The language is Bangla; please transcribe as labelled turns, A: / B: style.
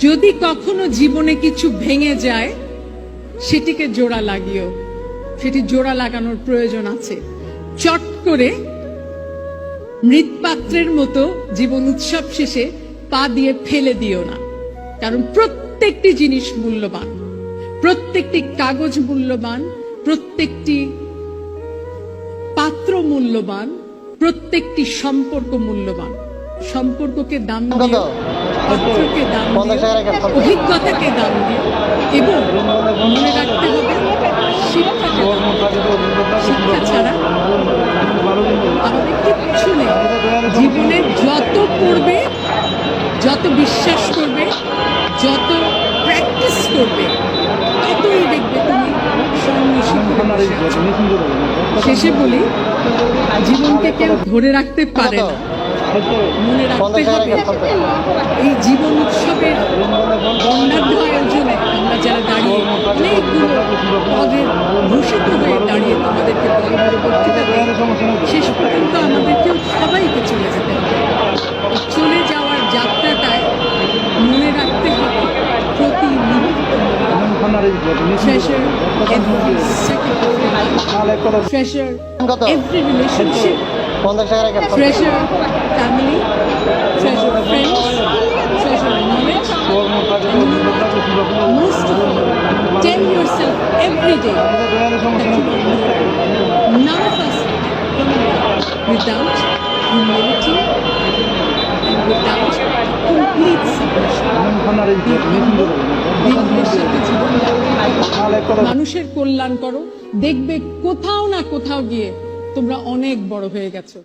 A: যদি কখনো জীবনে কিছু ভেঙে যায় সেটিকে জোড়া লাগিও। সেটি জোড়া লাগানোর প্রয়োজন আছে। চট করে মৃৎপাত্রের মতো জীবন উৎসব শেষে পা দিয়ে ফেলে দিও না। কারণ প্রত্যেকটি জিনিস মূল্যবান। প্রত্যেকটি কাগজ মূল্যবান। প্রত্যেকটি পাত্র মূল্যবান। প্রত্যেকটি সম্পর্ক মূল্যবান। সম্পর্ককে দাম পাত্রকে দাম। অভিজ্ঞতাকে দাম দিও এবং মনে রাখতে হবে, শিক্ষাকে শিক্ষা ছাড়া আমাদের কিচ্ছু নেই জীবনে যত পড়বে যত বিশ্বাস করবে, যত প্র্যাকটিস করবে, ততই দেখবে তুমি। শেষে বলি, জীবনকে কেউ ধরে রাখতে পারে না মনে রাখতে হবে এই জীবন উৎসবের বর্ণাঢ্য আয়োজনে আমরা যারা দাঁড়িয়ে অনেকগুলো পদের ভূষিত হয়ে দাঁড়িয়ে তোমাদেরকে বড় বড় বক্তৃতা শেষ পর্যন্ত আমাদেরকেও সবাইকে চলে যেতে হবে। চলে যাওয়ার যাত্রাটায় মনে রাখতে হবে প্রতি treasure every second. treasure every relationship
B: পঞ্চাশ টাকা
A: রেখে ফ্রেশার ফ্যামিলি মানুষের কল্যাণ করো দেখবে কোথাও না কোথাও গিয়ে তোমরা অনেক বড় হয়ে গেছো।